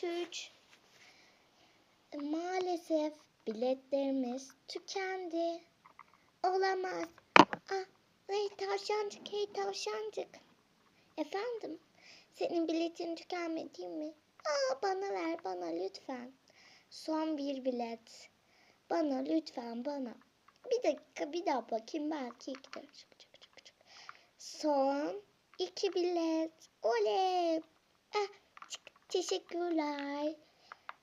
Part 3 Maalesef biletlerimiz tükendi. Olamaz. Ah, hey tavşancık, hey tavşancık. Efendim, senin biletin tükenmedi mi? Aa, bana ver, bana lütfen. Son bir bilet. Bana lütfen, bana. Bir dakika, bir daha bakayım. Belki gider. Çık, çık, çık, çık. Son iki bilet. Oley. Ah, teşekkürler.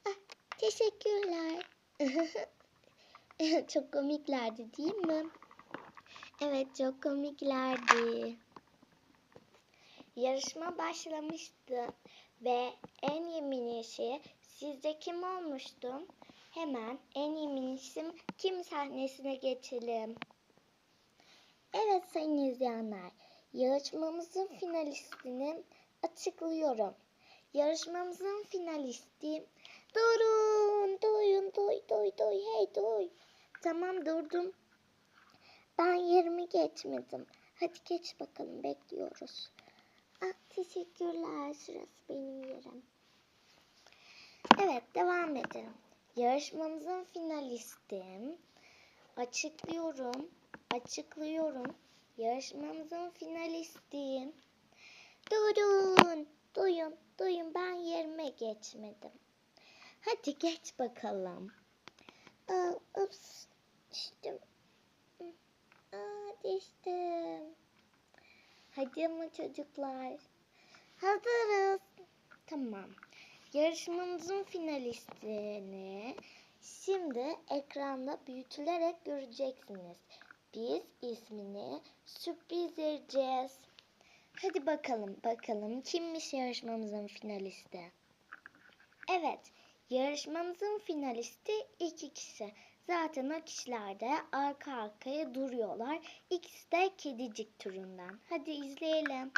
Ah, teşekkürler. çok komiklerdi değil mi? Evet çok komiklerdi. Yarışma başlamıştı ve en iyi minişi sizce kim olmuştu? Hemen en iyi minişim kim sahnesine geçelim. Evet sayın izleyenler, yarışmamızın finalistini açıklıyorum. Yarışmamızın finalisti Durun, duyun, duy, duy, duy, hey duy. Tamam durdum. Ben yerimi geçmedim. Hadi geç bakalım, bekliyoruz. Ah, teşekkürler, şurası benim yerim. Evet, devam edelim. Yarışmamızın finalisti. Açıklıyorum, açıklıyorum. Yarışmamızın finalisti. Durun, duyun, duyun, ben yerime geçmedim. Hadi geç bakalım. Aa, ups, düştüm. Aa, düştüm. Hadi ama çocuklar. Hazırız. Tamam. Yarışmamızın finalistini şimdi ekranda büyütülerek göreceksiniz. Biz ismini sürpriz vereceğiz. Hadi bakalım bakalım kimmiş yarışmamızın finalisti. Evet, yarışmamızın finalisti iki kişi. Zaten o kişiler de arka arkaya duruyorlar. İkisi de kedicik türünden. Hadi izleyelim.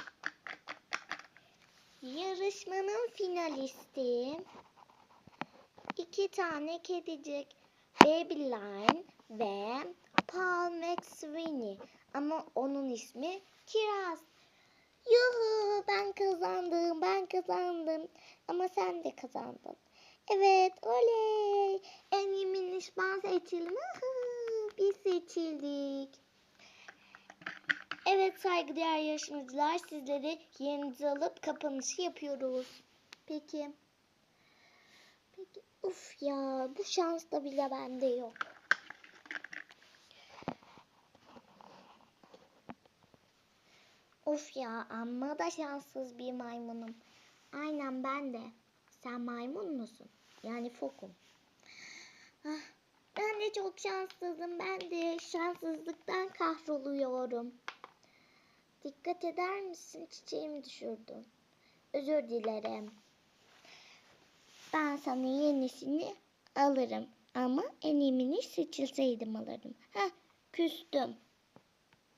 Yarışmanın finalisti iki tane kedicik. Babyline ve Paul McSweeney. Ama onun ismi Kiraz. Yuhu ben kazandım ben kazandım. Ama sen de kazandın. Evet oley. En iyi miniş ben seçildim. Biz seçildik. Evet saygıdeğer yarışmacılar sizleri yerinize alıp kapanışı yapıyoruz. Peki. Peki. Uf ya bu şans da bile bende yok. Of ya amma da şanssız bir maymunum. Aynen ben de. Sen maymun musun? Yani fokum. Ah, ben de çok şanssızım. Ben de şanssızlıktan kahroluyorum. Dikkat eder misin? Çiçeğimi düşürdüm. Özür dilerim. Ben sana yenisini alırım. Ama en iyimini seçilseydim alırım. Heh, küstüm.